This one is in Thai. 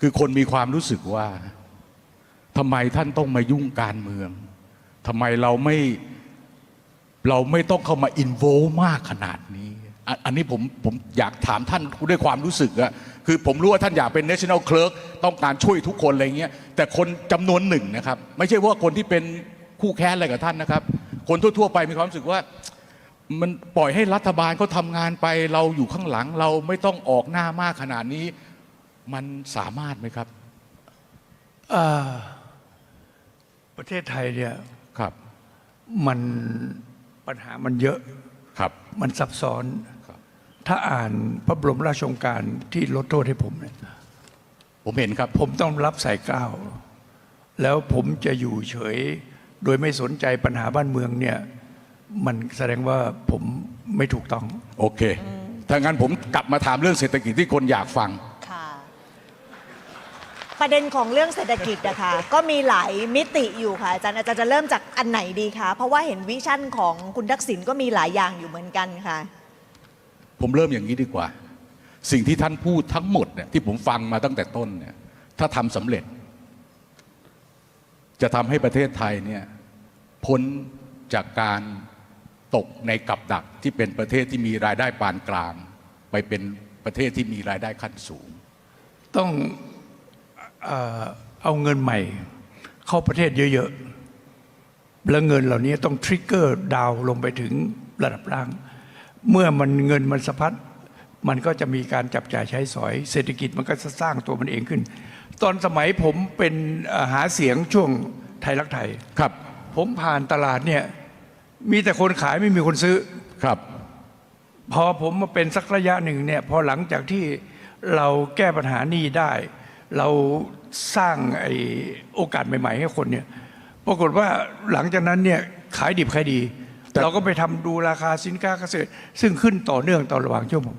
คือคนมีความรู้สึกว่าทำไมท่านต้องมายุ่งการเมืองทำไมเราไม่เราไม่ต้องเข้ามาอินโวมากขนาดนี้ อันนี้ผมผมอยากถามท่านด้วยความรู้สึกอะคือผมรู้ว่าท่านอยากเป็น national clerk ต้องการช่วยทุกคนอะไรเงี้ยแต่คนจำนวนหนึ่งนะครับ ไม่ใช่ว่าคนที่เป็นคู่แค้นอะไรกับท่านนะครับ คนทั่ว ๆ ไปมีความรู้สึกว่า มันปล่อยให้รัฐบาลเขาทำงานไป เราอยู่ข้างหลังเราไม่ต้องออกหน้ามากขนาดนี้ มันสามารถไหมครับอ่าประเทศไทยเนี่ยครับ มันปัญหามันเยอะครับ มันซับซ้อนครับถ้าอ่านพระบรมราชโองการที่ลดโทษให้ผมเนี่ยผมเห็นครับ ผมต้องรับใส่เกล้าวแล้วผมจะอยู่เฉย โดยไม่สนใจปัญหาบ้านเมืองเนี่ยมันแสดงว่าผมไม่ถูกต้อง โอเคถ้างั้นผมกลับมาถามเรื่องเศรษฐกิจที่คนอยากฟังค่ะ ประเด็นของเรื่องเศรษฐกิจนะคะ ก็มีหลายมิติอยู่ค่ะอาจารย์อาจารย์จะเริ่มจากอันไหนดีคะเพราะว่าเห็นวิชั่นของคุณทักษิณก็มีหลายอย่างอยู่เหมือนกันค่ะ ผมเริ่มอย่างนี้ดีกว่า สิ่งที่ท่านพูดทั้งหมดเนี่ยที่ผมฟังมาตั้งแต่ต้นเนี่ยถ้าทำสำเร็จ จะทำให้ประเทศไทยเนี่ยพ้นจากการตกในกับดักที่เป็นประเทศที่มีรายได้ปานกลาง ไปเป็นประเทศที่มีรายได้ขั้นสูง ต้อง เอ่อเอาเงินใหม่ เข้าประเทศเยอะๆ แล้วเงินเหล่านี้ต้องทริกเกอร์ดาวน์ลงไปถึงระดับล่าง เมื่อมันเงินมันสะพัดมันก็จะมีการจับจ่ายใช้สอย เศรษฐกิจมันก็จะสร้างตัวมันเองขึ้น ตอนสมัยผมเป็นเอ่อหาเสียงช่วงไทยรักไทยครับ ผมผ่านตลาดเนี่ยมีแต่คนขายไม่มีคนซื้อครับ พอผมมาเป็นสักระยะหนึ่งเนี่ยพอหลังจากที่เราแก้ปัญหานี้ได้ เราสร้างไอ้โอกาสใหม่ ๆ ให้คนเนี่ยปรากฏว่าหลังจากนั้นเนี่ยขายดิบขายดีแต่เราก็ไปทำดูราคาสินค้าเกษตร ซึ่งขึ้นต่อเนื่องต่อระหว่างชั่วโมง